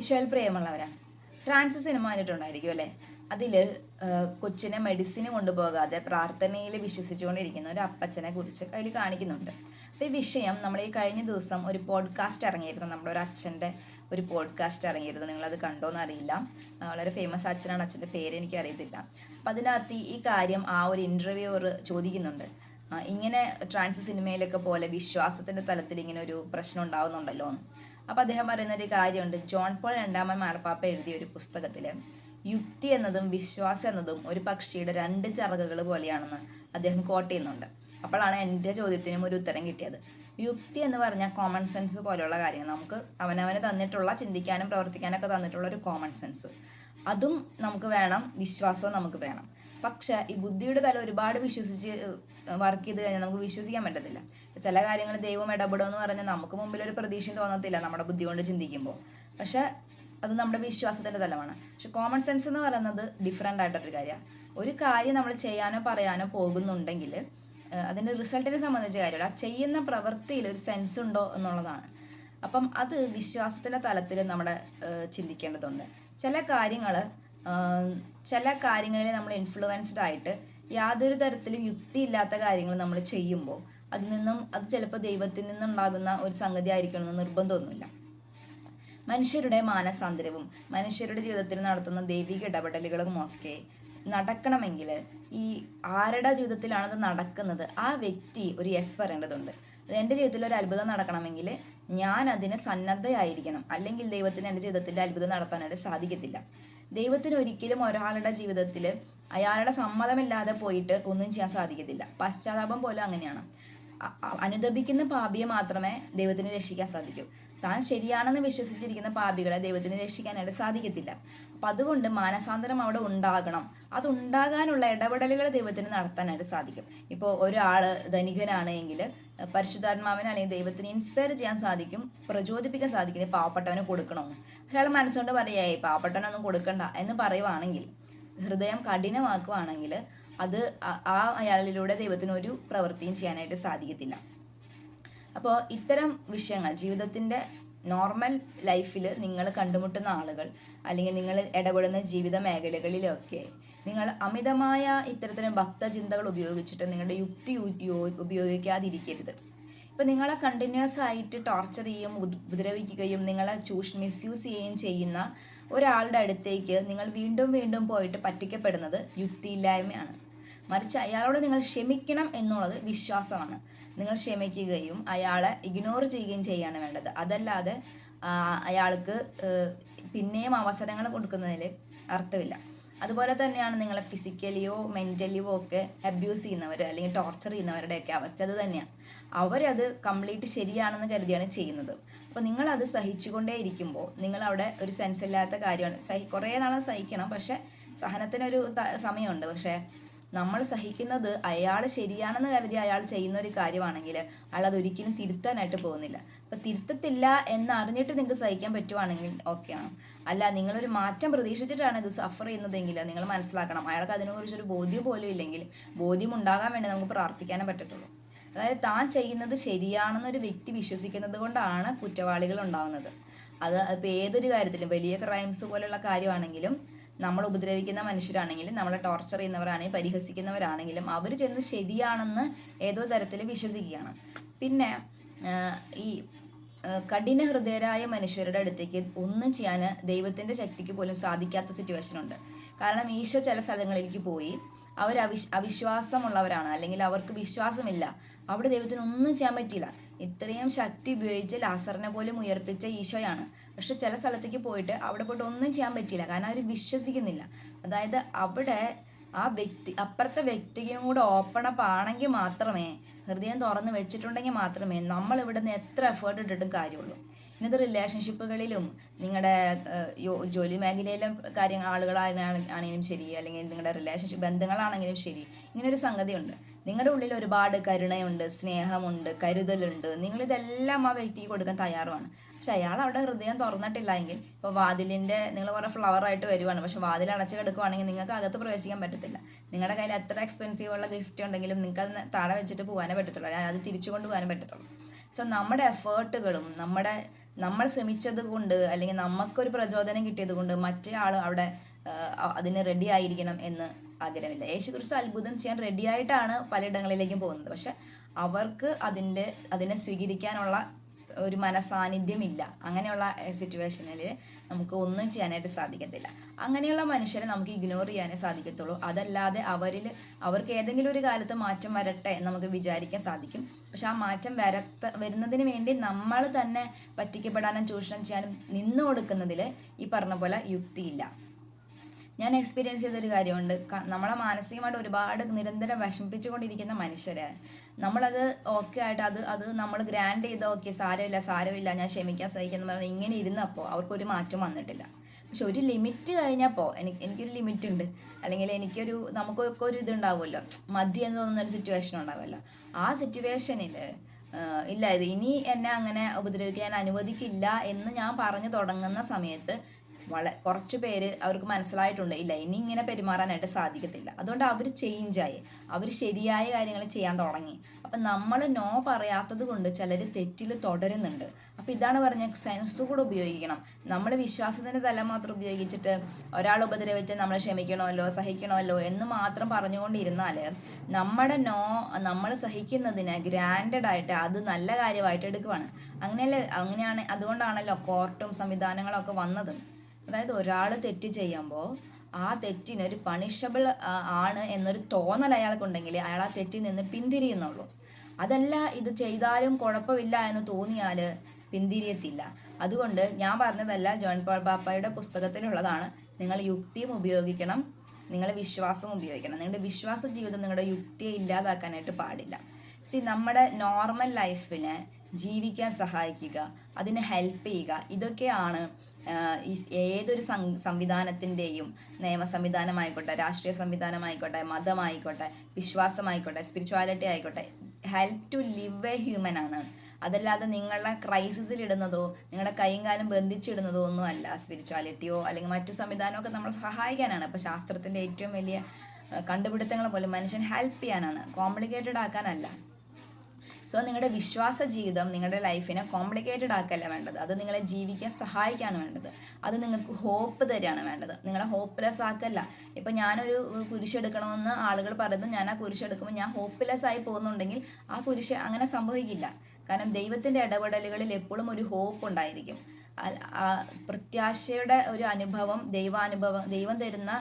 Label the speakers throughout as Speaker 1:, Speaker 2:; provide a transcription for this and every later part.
Speaker 1: ഈശോയിൽ പ്രിയമുള്ളവരാണ് France cinema കണ്ടിട്ടുണ്ടായിരിക്കും അല്ലേ? അതിൽ കൊച്ചിനെ മെഡിസിന് കൊണ്ടുപോകാതെ പ്രാർത്ഥനയിൽ വിശ്വസിച്ചുകൊണ്ടിരിക്കുന്ന ഒരു അപ്പച്ചനെ കുറിച്ച് അതിൽ കാണിക്കുന്നുണ്ട്. അപ്പോൾ ഈ വിഷയം നമ്മൾ ഈ കഴിഞ്ഞ ദിവസം ഒരു പോഡ്കാസ്റ്റ് ഇറങ്ങിയിരുന്നു. നമ്മുടെ ഒരു അച്ഛന്റെ ഒരു പോഡ്കാസ്റ്റ് ഇറങ്ങിയിരുന്നു. നിങ്ങളത് കണ്ടോന്ന് അറിയില്ല വളരെ ഫേമസ് അച്ഛനാണ്. അച്ഛന്റെ പേര് എനിക്ക് അറിയത്തില്ല അപ്പം അതിനകത്ത് ഈ കാര്യം ആ ഒരു ഇന്റർവ്യൂവർ ചോദിക്കുന്നുണ്ട്. ഇങ്ങനെ ട്രാൻസ് സിനിമയിലൊക്കെ പോലെ വിശ്വാസത്തിന്റെ തലത്തിൽ ഇങ്ങനെ ഒരു പ്രശ്നം ഉണ്ടാവുന്നുണ്ടല്ലോ അപ്പോൾ അദ്ദേഹം പറയുന്ന ഒരു കാര്യമുണ്ട്. ജോൺ പോൾ രണ്ടാമൻ മാർപ്പാപ്പ എഴുതിയ ഒരു പുസ്തകത്തിൽ യുക്തി എന്നതും വിശ്വാസം എന്നതും ഒരു പക്ഷിയുടെ രണ്ട് ചിറകുകൾ പോലെയാണെന്ന് അദ്ദേഹം കോട്ട് ചെയ്യുന്നുണ്ട്. അപ്പോഴാണ് എന്റെ ചോദ്യത്തിനും ഒരു ഉത്തരം കിട്ടിയത്. യുക്തി എന്ന് പറഞ്ഞാൽ കോമൺ സെൻസ് പോലെയുള്ള കാര്യങ്ങൾ നമുക്ക് അവനവന് തന്നിട്ടുള്ള ചിന്തിക്കാനും പ്രവർത്തിക്കാനൊക്കെ തന്നിട്ടുള്ള ഒരു കോമൺ സെൻസ് അതും നമുക്ക് വേണം വിശ്വാസവും നമുക്ക് വേണം. പക്ഷെ ഈ ബുദ്ധിയുടെ തല ഒരുപാട് വിശ്വസിച്ച് വർക്ക് ചെയ്ത് കഴിഞ്ഞാൽ നമുക്ക് വിശ്വസിക്കാൻ പറ്റത്തില്ല. ചില കാര്യങ്ങൾ ദൈവം ഇടപെടുമെന്ന് പറഞ്ഞാൽ നമുക്ക് മുമ്പിൽ ഒരു പ്രതീക്ഷയും തോന്നത്തില്ല നമ്മുടെ ബുദ്ധി കൊണ്ട് ചിന്തിക്കുമ്പോൾ. പക്ഷെ അത് നമ്മുടെ വിശ്വാസത്തിന്റെ തലമാണ്. പക്ഷെ കോമൺ സെൻസ് എന്ന് പറയുന്നത് ഡിഫറെന്റ് ആയിട്ടൊരു കാര്യമാണ്. ഒരു കാര്യം നമ്മൾ ചെയ്യാനോ പറയാനോ പോകുന്നുണ്ടെങ്കിൽ അതിന്റെ റിസൾട്ടിനെ സംബന്ധിച്ച കാര്യമാണ് ആ ചെയ്യുന്ന പ്രവൃത്തിയിൽ ഒരു സെൻസ് ഉണ്ടോ എന്നുള്ളതാണ്. അപ്പം അത് വിശ്വാസത്തിന്റെ തലത്തിൽ നമ്മുടെ ഏഹ് ചിന്തിക്കേണ്ടതുണ്ട്. ചില കാര്യങ്ങൾ ചില കാര്യങ്ങളിൽ നമ്മൾ ഇൻഫ്ലുവൻസ്ഡ് ആയിട്ട് യാതൊരു തരത്തിലും യുക്തിയില്ലാത്ത കാര്യങ്ങൾ നമ്മൾ ചെയ്യുമ്പോൾ അതിൽ നിന്നും അത് ചിലപ്പോൾ ദൈവത്തിൽ നിന്നുണ്ടാകുന്ന ഒരു സംഗതി ആയിരിക്കണമെന്ന് നിർബന്ധമൊന്നുമില്ല. മനുഷ്യരുടെ മാനസാന്തരവും മനുഷ്യരുടെ ജീവിതത്തിൽ നടത്തുന്ന ദൈവിക ഇടപെടലുകളും ഒക്കെ നടക്കണമെങ്കിൽ ഈ ആരുടെ ജീവിതത്തിലാണത് നടക്കുന്നത്? ആ വ്യക്തി ഒരു യെസ് പറയേണ്ടതുണ്ട്. എന്റെ ജീവിതത്തിൽ ഒരു അത്ഭുതം നടക്കണമെങ്കിൽ ഞാൻ അതിന് സന്നദ്ധയായിരിക്കണം. അല്ലെങ്കിൽ ദൈവത്തിന് എന്റെ ജീവിതത്തിൽ അത്ഭുതം നടത്താനായിട്ട് സാധിക്കത്തില്ല. ദൈവത്തിന് ഒരിക്കലും ഒരാളുടെ ജീവിതത്തിൽ അയാളുടെ സമ്മതമില്ലാതെ പോയിട്ട് ഒന്നും ചെയ്യാൻ സാധിക്കത്തില്ല. പശ്ചാത്താപം പോലും അങ്ങനെയാണ്. അനുദപിക്കുന്ന പാപിയെ മാത്രമേ ദൈവത്തിന് രക്ഷിക്കാൻ സാധിക്കൂ. താൻ ശരിയാണെന്ന് വിശ്വസിച്ചിരിക്കുന്ന പാപികളെ ദൈവത്തിന് രക്ഷിക്കാനായിട്ട് സാധിക്കത്തില്ല. അപ്പം അതുകൊണ്ട് മാനസാന്തരം അവിടെ ഉണ്ടാകണം. അത് ഉണ്ടാകാനുള്ള ഇടപെടലുകൾ ദൈവത്തിന് നടത്താനായിട്ട് സാധിക്കും. ഇപ്പോൾ ഒരാൾ ധനികനാണ് എങ്കിൽ പരിശുദ്ധാത്മാവിന് അല്ലെങ്കിൽ ദൈവത്തിന് ഇൻസ്പയർ ചെയ്യാൻ സാധിക്കും പ്രചോദിപ്പിക്കാൻ സാധിക്കും. പാവപ്പെട്ടവന് കൊടുക്കണമെന്ന് അയാൾ മനസ്സുകൊണ്ട് പറയായി പാവപ്പെട്ടവനൊന്നും കൊടുക്കണ്ട എന്ന് പറയുവാണെങ്കിൽ ഹൃദയം കഠിനമാക്കുവാണെങ്കിൽ അത് ആ അയാളിലൂടെ ദൈവത്തിന് ഒരു പ്രവൃത്തിയും ചെയ്യാനായിട്ട് സാധിക്കത്തില്ല. അപ്പോൾ ഇത്തരം വിഷയങ്ങൾ ജീവിതത്തിന്റെ നോർമൽ ലൈഫിൽ നിങ്ങൾ കണ്ടുമുട്ടുന്ന ആളുകൾ അല്ലെങ്കിൽ നിങ്ങൾ ഇടപെടുന്ന ജീവിത മേഖലകളിലൊക്കെ നിങ്ങൾ അമിതമായ ഇത്തരത്തിലും ഭക്തചിന്തകൾ ഉപയോഗിച്ചിട്ട് നിങ്ങളുടെ യുക്തി ഉപയോഗിക്കാതിരിക്കരുത്. ഇപ്പം നിങ്ങളെ കണ്ടിന്യൂസ് ആയിട്ട് ടോർച്ചർ ചെയ്യും ഉപ- ഉപദ്രവിക്കുകയും നിങ്ങളെ ചൂഷ് മിസ്യൂസ് ചെയ്യുകയും ചെയ്യുന്ന ഒരാളുടെ അടുത്തേക്ക് നിങ്ങൾ വീണ്ടും വീണ്ടും പോയിട്ട് പറ്റിക്കപ്പെടുന്നത് യുക്തിയില്ലായ്മയാണ്. മറിച്ച് അയാളോട് നിങ്ങൾ ക്ഷമിക്കണം എന്നുള്ളത് വിശ്വാസമാണ്. നിങ്ങൾ ക്ഷമിക്കുകയും അയാളെ ഇഗ്നോർ ചെയ്യുകയും ചെയ്യാണ് വേണ്ടത്. അതല്ലാതെ അയാൾക്ക് പിന്നെയും അവസരങ്ങൾ കൊടുക്കുന്നതിൽ അർത്ഥമില്ല. അതുപോലെ തന്നെയാണ് നിങ്ങളെ ഫിസിക്കലിയോ മെന്റലിയോ ഒക്കെ അബ്യൂസ് ചെയ്യുന്നവർ അല്ലെങ്കിൽ ടോർച്ചർ ചെയ്യുന്നവരുടെയൊക്കെ അവസ്ഥ അത് തന്നെയാണ് അവരത് കംപ്ലീറ്റ് ശരിയാണെന്ന് കരുതിയാണ് ചെയ്യുന്നത്. അപ്പോൾ നിങ്ങളത് സഹിച്ചുകൊണ്ടേ ഇരിക്കുമ്പോൾ നിങ്ങൾ അവിടെ ഒരു സെൻസ് ഇല്ലാത്ത കാര്യമാണ്. സഹി കുറേ നാളെ സഹിക്കണം പക്ഷേ സഹനത്തിനൊരു സമയമുണ്ട്. പക്ഷേ നമ്മൾ സഹിക്കുന്നത് അയാൾ ശരിയാണെന്ന് കരുതി അയാൾ ചെയ്യുന്ന ഒരു കാര്യമാണെങ്കിൽ അയാൾ അതൊരിക്കലും തിരുത്താനായിട്ട് പോകുന്നില്ല. അപ്പം തിരുത്തത്തില്ല എന്ന് അറിഞ്ഞിട്ട് നിങ്ങൾക്ക് സഹിക്കാൻ പറ്റുവാണെങ്കിൽ ഓക്കെയാണ് അല്ല നിങ്ങളൊരു മാറ്റം പ്രതീക്ഷിച്ചിട്ടാണ് ഇത് സഫർ ചെയ്യുന്നതെങ്കിൽ നിങ്ങൾ മനസ്സിലാക്കണം അയാൾക്ക് അതിനെക്കുറിച്ചൊരു ബോധ്യം പോലും ഇല്ലെങ്കിൽ ബോധ്യം ഉണ്ടാകാൻ വേണ്ടി നമുക്ക് പ്രാർത്ഥിക്കാനേ പറ്റത്തുള്ളൂ. അതായത് താൻ ചെയ്യുന്നത് ശരിയാണെന്നൊരു വ്യക്തി വിശ്വസിക്കുന്നത് കൊണ്ടാണ് കുറ്റവാളികൾ ഉണ്ടാവുന്നത്. അത് ഇപ്പോൾ ഏതൊരു കാര്യത്തിലും വലിയ ക്രൈംസ് പോലുള്ള കാര്യമാണെങ്കിലും നമ്മൾ ഉപദ്രവിക്കുന്ന മനുഷ്യരാണെങ്കിലും നമ്മളെ ടോർച്ചർ ചെയ്യുന്നവരാണെങ്കിലും പരിഹസിക്കുന്നവരാണെങ്കിലും അവർ ചെന്ന് ശരിയാണെന്ന് ഏതോ തരത്തിൽ വിശ്വസിക്കുകയാണ്. പിന്നെ ഈ കഠിന ഹൃദയരായ മനുഷ്യരുടെ അടുത്തേക്ക് ഒന്നും ചെയ്യാൻ ദൈവത്തിന്റെ ശക്തിക്ക് പോലും സാധിക്കാത്ത സിറ്റുവേഷൻ ഉണ്ട്. കാരണം ഈശോ ചില സ്ഥലങ്ങളിലേക്ക് പോയി അവർ അവിശ് അവിശ്വാസമുള്ളവരാണ്. അല്ലെങ്കിൽ അവർക്ക് വിശ്വാസമില്ല. അവിടെ ദൈവത്തിന് ഒന്നും ചെയ്യാൻ പറ്റിയില്ല. ഇത്രയും ശക്തി ഉപയോഗിച്ച് ലാസറിനെ പോലും ഉയർപ്പിച്ച ഈശോയാണ്. പക്ഷെ ചില സ്ഥലത്തേക്ക് പോയിട്ട് അവിടെ പോയിട്ട് ഒന്നും ചെയ്യാൻ പറ്റിയില്ല. കാരണം അവർ വിശ്വസിക്കുന്നില്ല. അതായത് അവിടെ ആ വ്യക്തി അപ്പുറത്തെ വ്യക്തിക്കും കൂടെ ഓപ്പൺ അപ്പ് ആണെങ്കിൽ മാത്രമേ ഹൃദയം തുറന്ന് വെച്ചിട്ടുണ്ടെങ്കിൽ മാത്രമേ നമ്മൾ ഇവിടുന്ന് എത്ര എഫേർട്ട് ഇട്ടിട്ടും കാര്യമുള്ളൂ. ഇന്നത്തെ റിലേഷൻഷിപ്പുകളിലും നിങ്ങളുടെ ജോലി മേഖലയിലും കാര്യങ്ങൾ ആളുകളാണെങ്കിലും ശരി അല്ലെങ്കിൽ നിങ്ങളുടെ റിലേഷൻഷിപ്പ് ബന്ധങ്ങളാണെങ്കിലും ശരി ഇങ്ങനൊരു സംഗതിയുണ്ട്. നിങ്ങളുടെ ഉള്ളിൽ ഒരുപാട് കരുണയുണ്ട് സ്നേഹമുണ്ട് കരുതലുണ്ട്. നിങ്ങളിതെല്ലാം ആ വ്യക്തിക്ക് കൊടുക്കാൻ തയ്യാറുമാണ്. പക്ഷെ അയാൾ അവിടെ ഹൃദയം തുറന്നിട്ടില്ല എങ്കിൽ ഇപ്പോൾ വാതിലിന്റെ നിങ്ങൾ കുറേ ഫ്ലവർ ആയിട്ട് വരുവാണ്. പക്ഷെ വാതിൽ അടച്ച് കിടക്കുവാണെങ്കിൽ നിങ്ങൾക്ക് അകത്ത് പ്രവേശിക്കാൻ പറ്റത്തില്ല. നിങ്ങളുടെ കയ്യിൽ എത്ര എക്സ്പെൻസീവ് ഉള്ള ഗിഫ്റ്റ് ഉണ്ടെങ്കിലും നിങ്ങൾക്ക് അത് താഴെ വെച്ചിട്ട് പോകാനേ പറ്റത്തുള്ളൂ. അത് തിരിച്ചു കൊണ്ടുപോകാനേ പറ്റത്തുള്ളൂ. സോ നമ്മുടെ എഫേർട്ടുകളും നമ്മുടെ നമ്മൾ ശ്രമിച്ചത് കൊണ്ട് അല്ലെങ്കിൽ നമുക്കൊരു പ്രചോദനം കിട്ടിയത് കൊണ്ട് മറ്റേ ആൾ അവിടെ അതിന് റെഡി ആയിരിക്കണം എന്ന് ആഗ്രഹമില്ല. യേശു കുറിച്ച് അത്ഭുതം ചെയ്യാൻ റെഡി ആയിട്ടാണ് പലയിടങ്ങളിലേക്കും പോകുന്നത്. പക്ഷെ അവർക്ക് അതിന്റെ അതിനെ സ്വീകരിക്കാനുള്ള ഒരു മനസാന്നിധ്യമില്ല. അങ്ങനെയുള്ള സിറ്റുവേഷനിൽ നമുക്ക് ഒന്നും ചെയ്യാനായിട്ട് സാധിക്കത്തില്ല. അങ്ങനെയുള്ള മനുഷ്യരെ നമുക്ക് ഇഗ്നോർ ചെയ്യാനേ സാധിക്കത്തുള്ളൂ. അതല്ലാതെ അവരിൽ അവർക്ക് ഏതെങ്കിലും ഒരു കാലത്ത് മാറ്റം വരട്ടെ നമുക്ക് വിചാരിക്കാൻ സാധിക്കും. പക്ഷെ ആ മാറ്റം വരത്ത വരുന്നതിന് വേണ്ടി നമ്മൾ തന്നെ പറ്റിക്കപ്പെടാനും ചൂഷണം ചെയ്യാനും നിന്നു കൊടുക്കുന്നതിൽ ഈ പറഞ്ഞ പോലെ യുക്തിയില്ല. ഞാൻ എക്സ്പീരിയൻസ് ചെയ്തൊരു കാര്യമുണ്ട്. നമ്മളെ മാനസികമായിട്ട് ഒരുപാട് നിരന്തരം വിഷമിപ്പിച്ചുകൊണ്ടിരിക്കുന്ന മനുഷ്യരെ നമ്മളത് ഓക്കെ ആയിട്ട് അത് അത് നമ്മൾ ഗ്രാൻഡ് ചെയ്ത ഓക്കെ സാരമില്ല സാരമില്ല ഞാൻ ക്ഷമിക്കാൻ സഹിക്കുന്നു പറഞ്ഞാൽ ഇങ്ങനെ ഇരുന്നപ്പോൾ അവർക്കൊരു മാറ്റം വന്നിട്ടില്ല. പക്ഷെ ഒരു ലിമിറ്റ് കഴിഞ്ഞപ്പോൾ എനിക്ക് എനിക്കൊരു ലിമിറ്റ് ഉണ്ട്. അല്ലെങ്കിൽ എനിക്കൊരു നമുക്കൊക്കെ ഒരു ഇതുണ്ടാവുമല്ലോ. മതി എന്ന് തോന്നുന്ന ഒരു സിറ്റുവേഷൻ ഉണ്ടാവുമല്ലോ. ആ സിറ്റുവേഷനിൽ ഇല്ല ഇത് ഇനി എന്നെ അങ്ങനെ ഉപദ്രവിക്കാൻ അനുവദിക്കില്ല എന്ന് ഞാൻ പറഞ്ഞു തുടങ്ങുന്ന സമയത്ത് വളരെ കുറച്ച് പേര് അവർക്ക് മനസ്സിലായിട്ടുണ്ട് ഇല്ല ഇനി ഇങ്ങനെ പെരുമാറാനായിട്ട് സാധിക്കത്തില്ല. അതുകൊണ്ട് അവർ ചേഞ്ചായി അവർ ശരിയായ കാര്യങ്ങൾ ചെയ്യാൻ തുടങ്ങി. അപ്പം നമ്മൾ നോ പറയാത്തത് കൊണ്ട് ചിലർ തെറ്റിൽ തുടരുന്നുണ്ട്. അപ്പം ഇതാണ് പറഞ്ഞ സെൻസ് കൂടെ ഉപയോഗിക്കണം. നമ്മൾ വിശ്വാസത്തിന്റെ തല മാത്രം ഉപയോഗിച്ചിട്ട് ഒരാൾ ഉപദ്രവിച്ച് നമ്മൾ ക്ഷമിക്കണമല്ലോ സഹിക്കണമല്ലോ എന്ന് മാത്രം പറഞ്ഞുകൊണ്ടിരുന്നാൽ നമ്മുടെ നോ നമ്മൾ സഹിക്കുന്നതിന് ഗ്രാൻഡഡ് ആയിട്ട് അത് നല്ല കാര്യമായിട്ട് എടുക്കുവാണ്. അങ്ങനെയല്ലേ അങ്ങനെയാണ് അതുകൊണ്ടാണല്ലോ കോർട്ടും സംവിധാനങ്ങളൊക്കെ വന്നത്. അതായത് ഒരാൾ തെറ്റ് ചെയ്യുമ്പോൾ ആ തെറ്റിന് ഒരു പണിഷബിൾ ആണ് എന്നൊരു തോന്നൽ അയാൾക്കുണ്ടെങ്കിൽ അയാൾ ആ തെറ്റിൽ നിന്ന് പിന്തിരിയുന്നുള്ളൂ. അതല്ല ഇത് ചെയ്താലും കുഴപ്പമില്ല എന്ന് തോന്നിയാൽ പിന്തിരിയത്തില്ല. അതുകൊണ്ട് ഞാൻ പറഞ്ഞതല്ല ജോൺ പോൾ ബാപ്പയുടെ പുസ്തകത്തിലുള്ളതാണ്. നിങ്ങൾ യുക്തിയും ഉപയോഗിക്കണം നിങ്ങൾ വിശ്വാസവും ഉപയോഗിക്കണം. നിങ്ങളുടെ വിശ്വാസ ജീവിതം നിങ്ങളുടെ യുക്തിയെ ഇല്ലാതാക്കാനായിട്ട് പാടില്ല. സി നമ്മുടെ നോർമൽ ലൈഫിനെ ജീവിക്കാൻ സഹായിക്കുക അതിനെ ഹെൽപ്പ് ചെയ്യുക ഇതൊക്കെയാണ് ഏതൊരു സംവിധാനത്തിന്റെയും നിയമ സംവിധാനമായിക്കോട്ടെ രാഷ്ട്രീയ സംവിധാനമായിക്കോട്ടെ മതമായിക്കോട്ടെ വിശ്വാസമായിക്കോട്ടെ സ്പിരിച്വാലിറ്റി ആയിക്കോട്ടെ help to live a human ആണ്. അതല്ലാതെ നിങ്ങളുടെ ക്രൈസിസിൽ ഇടുന്നതോ നിങ്ങളുടെ കൈയും കാലും ബന്ധിച്ചിടുന്നതോ ഒന്നും അല്ല സ്പിരിച്വാലിറ്റിയോ അല്ലെങ്കിൽ മറ്റു സംവിധാനമോ ഒക്കെ നമ്മളെ സഹായിക്കാനാണ്. ഇപ്പോൾ ശാസ്ത്രത്തിന്റെ ഏറ്റവും വലിയ കണ്ടുപിടുത്തങ്ങൾ പോലും മനുഷ്യൻ ഹെൽപ്പ് ചെയ്യാനാണ്. കോംപ്ലിക്കേറ്റഡ് ആക്കാനല്ല. സോ നിങ്ങളുടെ വിശ്വാസ ജീവിതം നിങ്ങളുടെ ലൈഫിനെ കോംപ്ലിക്കേറ്റഡ് ആക്കല്ല വേണ്ടത്. അത് നിങ്ങളെ ജീവിക്കാൻ സഹായിക്കാണ് വേണ്ടത്. അത് നിങ്ങൾക്ക് ഹോപ്പ് തരികയാണ് വേണ്ടത്. നിങ്ങളെ ഹോപ്പ്ലെസ് ആക്കല്ല. ഇപ്പം ഞാനൊരു കുരിശെടുക്കണമെന്ന് ആളുകൾ പറയുന്നു. ഞാൻ ആ കുരിശെടുക്കുമ്പോൾ ഞാൻ ഹോപ്പ്ലെസ് ആയി പോകുന്നുണ്ടെങ്കിൽ ആ കുരിശ് അങ്ങനെ സംഭവിക്കില്ല. കാരണം ദൈവത്തിന്റെ ഇടപെടലുകളിൽ എപ്പോഴും ഒരു ഹോപ്പ് ഉണ്ടായിരിക്കും. പ്രത്യാശയുടെ ഒരു അനുഭവം ദൈവാനുഭവം ദൈവം തരുന്ന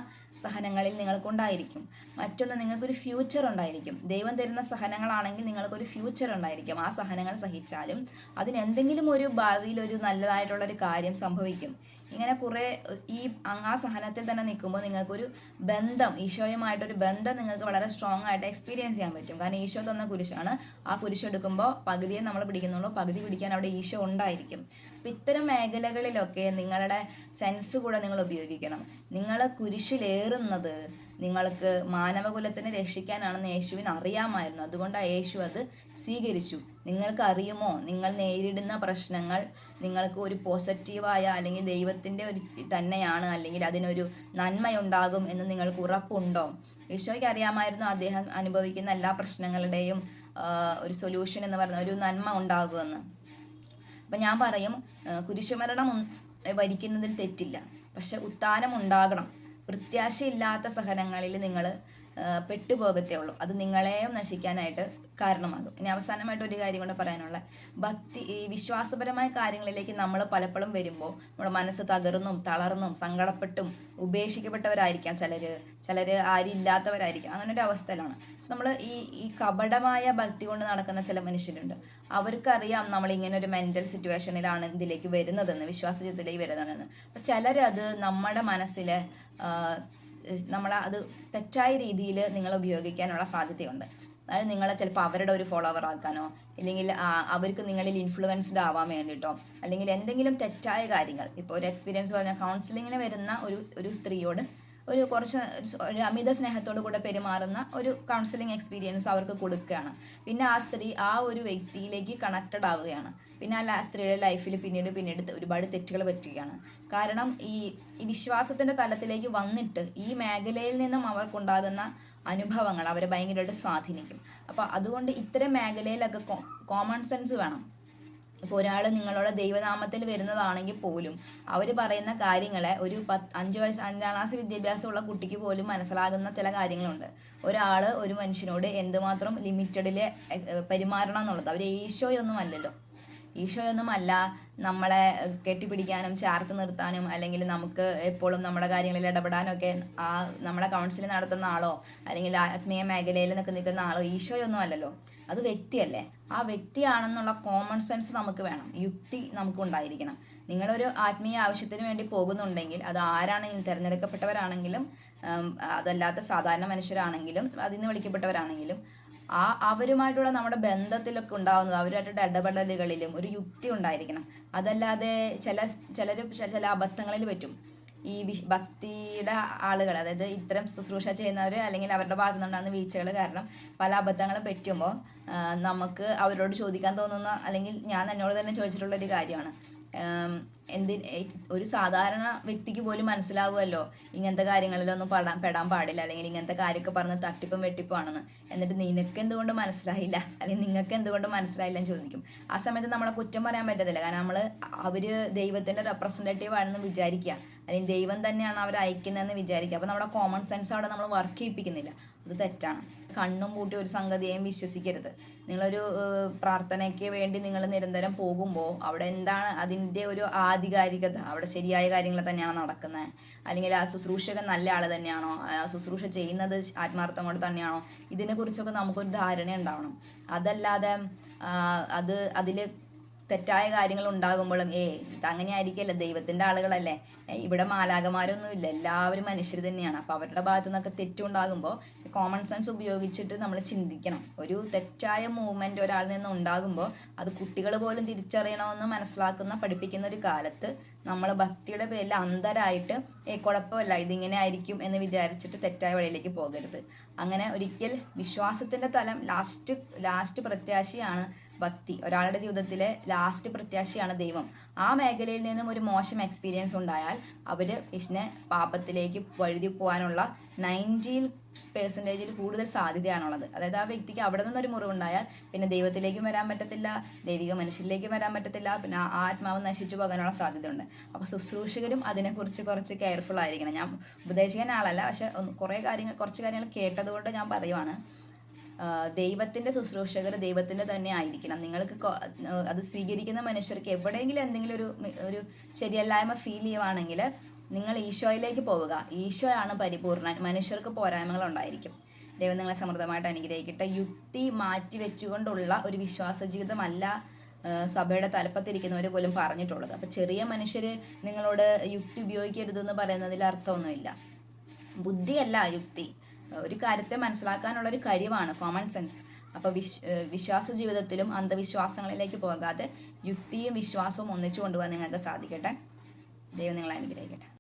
Speaker 1: സഹനങ്ങളിൽ നിങ്ങൾക്കുണ്ടായിരിക്കും. മറ്റൊന്ന് നിങ്ങൾക്കൊരു ഫ്യൂച്ചർ ഉണ്ടായിരിക്കും. ദൈവം തരുന്ന സഹനങ്ങളാണെങ്കിൽ നിങ്ങൾക്കൊരു ഫ്യൂച്ചർ ഉണ്ടായിരിക്കും. ആ സഹനങ്ങൾ സഹിച്ചാലും അതിന് എന്തെങ്കിലും ഒരു ഭാവിയിൽ ഒരു നല്ലതായിട്ടുള്ളൊരു കാര്യം സംഭവിക്കും. ഇങ്ങനെ കുറേ ഈ ആ സഹനത്തിൽ തന്നെ നിൽക്കുമ്പോൾ നിങ്ങൾക്കൊരു ബന്ധം ഈശോയുമായിട്ടൊരു ബന്ധം നിങ്ങൾക്ക് വളരെ സ്ട്രോങ് ആയിട്ട് എക്സ്പീരിയൻസ് ചെയ്യാൻ പറ്റും. കാരണം ഈശോ തന്ന കുരിശാണ്. ആ കുരിശ് എടുക്കുമ്പോൾ പകുതിയെ നമ്മൾ പിടിക്കുന്നുള്ളൂ. പകുതി പിടിക്കാൻ അവിടെ ഈശോ ഉണ്ടായിരിക്കും. അപ്പം ഇത്തരം മേഖലകളിലൊക്കെ നിങ്ങളുടെ സെൻസ് കൂടെ നിങ്ങൾ ഉപയോഗിക്കണം. നിങ്ങൾ കുരിശിലേറുന്നത് നിങ്ങൾക്ക് മാനവകുലത്തിനെ രക്ഷിക്കാനാണെന്ന് യേശുവിന് അറിയാമായിരുന്നു. അതുകൊണ്ട് യേശു അത് സ്വീകരിച്ചു. നിങ്ങൾക്ക് അറിയുമോ? നിങ്ങൾ നേരിടുന്ന പ്രശ്നങ്ങൾ നിങ്ങൾക്ക് ഒരു പോസിറ്റീവായ അല്ലെങ്കിൽ ദൈവത്തിന്റെ ഒരു തന്നെയാണ് അല്ലെങ്കിൽ അതിനൊരു നന്മയുണ്ടാകും എന്ന് നിങ്ങൾക്ക് ഉറപ്പുണ്ടോ? ഈശോയ്ക്ക് അറിയാമായിരുന്നു അദ്ദേഹം അനുഭവിക്കുന്ന എല്ലാ പ്രശ്നങ്ങളുടെയും ഒരു സൊല്യൂഷൻ എന്ന് പറയുന്ന ഒരു നന്മ ഉണ്ടാകുമെന്ന്. അപ്പം ഞാൻ പറയും കുരിശുമരണം വരിക്കുന്നതിൽ തെറ്റില്ല. പക്ഷെ ഉത്താനം ഉണ്ടാകണം പ്രത്യാശയില്ലാത്ത സഹനങ്ങളിൽ നിങ്ങൾ പെട്ടുപോകത്തേ ഉള്ളൂ. അത് നിങ്ങളെയും നശിക്കാനായിട്ട് കാരണമാകും. ഇനി അവസാനമായിട്ട് ഒരു കാര്യം കൂടെ പറയാനുള്ള ഭക്തി ഈ വിശ്വാസപരമായ കാര്യങ്ങളിലേക്ക് നമ്മൾ പലപ്പോഴും വരുമ്പോൾ നമ്മുടെ മനസ്സ് തകർന്നും തളർന്നും സങ്കടപ്പെട്ടും ഉപേക്ഷിക്കപ്പെട്ടവരായിരിക്കാം ചിലർ ചിലർ ആരില്ലാത്തവരായിരിക്കാം അങ്ങനെ ഒരു അവസ്ഥയിലാണ്. നമ്മൾ ഈ ഈ കപടമായ ഭക്തി കൊണ്ട് നടക്കുന്ന ചില മനുഷ്യരുണ്ട്. അവർക്കറിയാം നമ്മൾ ഇങ്ങനെ ഒരു മെന്റൽ സിറ്റുവേഷനിലാണ് ഇതിലേക്ക് വരുന്നതെന്ന് വിശ്വാസ ജീവിതത്തിലേക്ക് വരുന്നതെന്ന്. അപ്പം ചിലരത് നമ്മുടെ മനസ്സിൽ നമ്മൾ അത് തെറ്റായ രീതിയിൽ നിങ്ങൾ ഉപയോഗിക്കാനുള്ള സാധ്യതയുണ്ട്. അതായത് നിങ്ങളെ ചിലപ്പോൾ അവരുടെ ഒരു ഫോളോവർ ആക്കാനോ അല്ലെങ്കിൽ അവർക്ക് നിങ്ങളിൽ ഇൻഫ്ലുവൻസ്ഡ് ആവാൻ വേണ്ടിയിട്ടോ അല്ലെങ്കിൽ എന്തെങ്കിലും തെറ്റായ കാര്യങ്ങൾ. ഇപ്പോൾ ഒരു എക്സ്പീരിയൻസ് പറഞ്ഞാൽ കൗൺസിലിങ്ങിന് വരുന്ന ഒരു ഒരു സ്ത്രീയോട് ഒരു കുറച്ച് ഒരു അമിത സ്നേഹത്തോടു കൂടെ പെരുമാറുന്ന ഒരു കൗൺസിലിംഗ് എക്സ്പീരിയൻസ് അവർക്ക് കൊടുക്കുകയാണ്. പിന്നെ ആ സ്ത്രീ ആ ഒരു വ്യക്തിയിലേക്ക് കണക്റ്റഡ് ആവുകയാണ്. പിന്നെ ആ സ്ത്രീയുടെ ലൈഫിൽ പിന്നീട് പിന്നീട് ഒരുപാട് തെറ്റുകൾ പറ്റുകയാണ്. കാരണം ഈ വിശ്വാസത്തിന്റെ തലത്തിലേക്ക് വന്നിട്ട് ഈ മേഖലയിൽ നിന്നും അവർക്കുണ്ടാകുന്ന അനുഭവങ്ങൾ അവരെ ഭയങ്കരമായിട്ട് സ്വാധീനിക്കും. അപ്പോൾ അതുകൊണ്ട് ഇത്തരം മേഖലയിലൊക്കെ കോമൺ സെൻസ് വേണം. ഇപ്പോൾ ഒരാൾ നിങ്ങളുടെ ദൈവനാമത്തിൽ വരുന്നതാണെങ്കിൽ പോലും അവർ പറയുന്ന കാര്യങ്ങളെ ഒരു പത്ത് അഞ്ച് വയസ്സ് അഞ്ചാം ക്ലാസ് വിദ്യാഭ്യാസമുള്ള കുട്ടിക്ക് പോലും മനസ്സിലാകുന്ന ചില കാര്യങ്ങളുണ്ട്. ഒരാൾ ഒരു മനുഷ്യനോട് എന്തുമാത്രം ലിമിറ്റഡിൽ പെരുമാറണം എന്നുള്ളത്. അവർ ഈശോയൊന്നും അല്ലല്ലോ. ഈശോയൊന്നും അല്ല. നമ്മളെ കെട്ടിപ്പിടിക്കാനും ചേർത്ത് നിർത്താനും അല്ലെങ്കിൽ നമുക്ക് എപ്പോഴും നമ്മുടെ കാര്യങ്ങളിൽ ഇടപെടാനും ഒക്കെ ആ നമ്മളെ കൗൺസിൽ നടത്തുന്ന ആളോ അല്ലെങ്കിൽ ആത്മീയ മേഖലയിൽ നിൽക്കുന്ന നിൽക്കുന്ന ആളോ ഈശോയൊന്നും അല്ലല്ലോ. അത് വ്യക്തിയല്ലേ. ആ വ്യക്തിയാണെന്നുള്ള കോമൺ സെൻസ് നമുക്ക് വേണം. യുക്തി നമുക്ക് ഉണ്ടായിരിക്കണം. നിങ്ങളൊരു ആത്മീയ ആവശ്യത്തിന് വേണ്ടി പോകുന്നുണ്ടെങ്കിൽ അത് ആരാണെങ്കിലും തിരഞ്ഞെടുക്കപ്പെട്ടവരാണെങ്കിലും അതല്ലാത്ത സാധാരണ മനുഷ്യരാണെങ്കിലും അതിൽ നിന്ന് വിളിക്കപ്പെട്ടവരാണെങ്കിലും ആ അവരുമായിട്ടുള്ള നമ്മുടെ ബന്ധത്തിലൊക്കെ ഉണ്ടാവുന്നത് അവരുമായിട്ടുള്ള ഇടപെടലുകളിലും ഒരു യുക്തി ഉണ്ടായിരിക്കണം. അതല്ലാതെ ചില ചിലർ ചില അബദ്ധങ്ങളിൽ പറ്റും. ഈ ഭക്തിയുടെ ആളുകൾ അതായത് ഇത്തരം ശുശ്രൂഷ ചെയ്യുന്നവർ അല്ലെങ്കിൽ അവരുടെ ഭാഗത്തു നിന്നുണ്ടാകുന്ന വീഴ്ചകൾ കാരണം പല അബദ്ധങ്ങളും പറ്റുമ്പോൾ നമുക്ക് അവരോട് ചോദിക്കാൻ തോന്നുന്ന അല്ലെങ്കിൽ ഞാൻ എന്നോട് തന്നെ ചോദിച്ചിട്ടുള്ള ഒരു കാര്യമാണ്. എന്തി ഒരു സാധാരണ വ്യക്തിക്ക് പോലും മനസ്സിലാവുമല്ലോ ഇങ്ങനത്തെ കാര്യങ്ങളിലൊന്നും പെടാൻ പെടാൻ പാടില്ല അല്ലെങ്കിൽ ഇങ്ങനത്തെ കാര്യമൊക്കെ പറഞ്ഞ് തട്ടിപ്പും വെട്ടിപ്പാണെന്ന് എന്നിട്ട് നിനക്ക് എന്തുകൊണ്ട് മനസ്സിലായില്ല? അല്ലെങ്കിൽ നിങ്ങൾക്ക് എന്തുകൊണ്ട് മനസ്സിലായില്ല എന്ന് ചോദിക്കും. ആ സമയത്ത് നമ്മളെ കുറ്റം പറയാൻ പറ്റത്തില്ല. കാരണം നമ്മൾ അവർ ദൈവത്തിന്റെ റെപ്രസെന്റേറ്റീവ് ആണെന്ന് വിചാരിക്കുക. അല്ലെങ്കിൽ ദൈവം തന്നെയാണ് അവർ അയക്കുന്നതെന്ന് വിചാരിക്കുക. അപ്പോൾ നമ്മുടെ കോമൺ സെൻസ് അവിടെ നമ്മൾ വർക്ക് ചെയ്യിപ്പിക്കുന്നില്ല. അത് തെറ്റാണ്. കണ്ണും പൂട്ടി ഒരു സംഗതിയെയും വിശ്വസിക്കരുത്. നിങ്ങളൊരു പ്രാർത്ഥനയ്ക്ക് വേണ്ടി നിങ്ങൾ നിരന്തരം പോകുമ്പോൾ അവിടെ എന്താണ് അതിന്റെ ഒരു ആധികാരികത? അവിടെ ശരിയായ കാര്യങ്ങൾ തന്നെയാണ് നടക്കുന്നത്. അല്ലെങ്കിൽ ആ ശുശ്രൂഷകൻ നല്ല ആൾ തന്നെയാണോ? ആ ശുശ്രൂഷ ചെയ്യുന്നത് ആത്മാർത്ഥമോട് തന്നെയാണോ? ഇതിനെക്കുറിച്ചൊക്കെ നമുക്കൊരു ധാരണ ഉണ്ടാവണം. അതല്ലാതെ അത് അതിൽ തെറ്റായ കാര്യങ്ങൾ ഉണ്ടാകുമ്പോഴും ഏ അങ്ങനെ ആയിരിക്കില്ല ദൈവത്തിന്റെ ആളുകളല്ലേ? ഇവിടെ മാലാകമാരൊന്നും ഇല്ല എല്ലാവരും മനുഷ്യർ തന്നെയാണ്. അപ്പോൾ അവരുടെ ഭാഗത്തു നിന്നൊക്കെ തെറ്റുണ്ടാകുമ്പോൾ കോമൺ സെൻസ് ഉപയോഗിച്ചിട്ട് നമ്മൾ ചിന്തിക്കണം. ഒരു തെറ്റായ മൂവ്മെന്റ് ഒരാളിൽ നിന്ന് ഉണ്ടാകുമ്പോൾ അത് കുട്ടികൾ പോലും തിരിച്ചറിയണമെന്ന് മനസ്സിലാക്കുന്ന പഠിപ്പിക്കുന്ന ഒരു കാലത്ത് നമ്മൾ ഭക്തിയുടെ പേരിൽ അന്തരായിട്ട് ഏ കുഴപ്പമില്ല ഇതിങ്ങനെ ആയിരിക്കും എന്ന് വിചാരിച്ചിട്ട് തെറ്റായ വഴിയിലേക്ക് പോകരുത്. അങ്ങനെ ഒരിക്കൽ വിശ്വാസത്തിന്റെ തലം ലാസ്റ്റ് ലാസ്റ്റ് പ്രത്യാശയാണ് ഭക്തി ഒരാളുടെ ജീവിതത്തിലെ ലാസ്റ്റ് പ്രത്യാശയാണ് ദൈവം. ആ മേഖലയിൽ നിന്നും ഒരു മോശം എക്സ്പീരിയൻസ് ഉണ്ടായാൽ അവർ കൃഷ്ണനെ പാപത്തിലേക്ക് വഴുതി പോകാനുള്ള നയന്റീൻ പെർസെന്റേജിൽ കൂടുതൽ സാധ്യതയാണുള്ളത്. അതായത് ആ വ്യക്തിക്ക് അവിടെ നിന്നൊരു മുറിവുണ്ടായാൽ പിന്നെ ദൈവത്തിലേക്കും വരാൻ പറ്റത്തില്ല ദൈവിക മനുഷ്യരിലേക്കും വരാൻ പറ്റത്തില്ല പിന്നെ ആത്മാവ് നശിച്ചു പോകാനുള്ള സാധ്യതയുണ്ട്. അപ്പോൾ ശുശ്രൂഷകരും അതിനെക്കുറിച്ച് കുറച്ച് കെയർഫുൾ ആയിരിക്കണം. ഞാൻ ഉപദേശിക്കാൻ ആളല്ല പക്ഷെ കുറേ കാര്യങ്ങൾ കുറച്ച് കാര്യങ്ങൾ കേട്ടതുകൊണ്ട് ഞാൻ പറയുവാണ്. ആഹ് ദൈവത്തിന്റെ ശുശ്രൂഷകർ ദൈവത്തിന്റെ തന്നെ ആയിരിക്കണം. നിങ്ങൾക്ക് അത് സ്വീകരിക്കുന്ന മനുഷ്യർക്ക് എവിടെയെങ്കിലും എന്തെങ്കിലും ഒരു ഒരു ശരിയല്ലായ്മ ഫീൽ ചെയ്യുവാണെങ്കിൽ നിങ്ങൾ ഈശോയിലേക്ക് പോവുക. ഈശോയാണ് പരിപൂർണൻ. മനുഷ്യർക്ക് പോരായ്മകൾ ഉണ്ടായിരിക്കും ദൈവം നിങ്ങളെ സമൃദ്ധമായിട്ട് അനുഗ്രഹിക്കട്ടെ. യുക്തി മാറ്റി വെച്ചുകൊണ്ടുള്ള ഒരു വിശ്വാസ ജീവിതമല്ല സഭയുടെ തലപ്പത്തിരിക്കുന്നവർ പോലും പറഞ്ഞിട്ടുള്ളത്. അപ്പോൾ ചെറിയ മനുഷ്യർ നിങ്ങളോട് യുക്തി ഉപയോഗിക്കരുതെന്ന് പറയുന്നതിൽ അർത്ഥമൊന്നുമില്ല. ബുദ്ധിയല്ല യുക്തി. ഒരു കാര്യത്തെ മനസ്സിലാക്കാനുള്ള ഒരു കഴിവാണ് കോമൺ സെൻസ് അപ്പോൾ വിശ് വിശ്വാസ ജീവിതത്തിലും അന്ധവിശ്വാസങ്ങളിലേക്ക് പോകാതെ യുക്തിയും വിശ്വാസവും ഒന്നിച്ചു കൊണ്ടുപോകാൻ നിങ്ങൾക്ക് സാധിക്കട്ടെ. ദൈവം നിങ്ങളെ അനുഗ്രഹിക്കട്ടെ.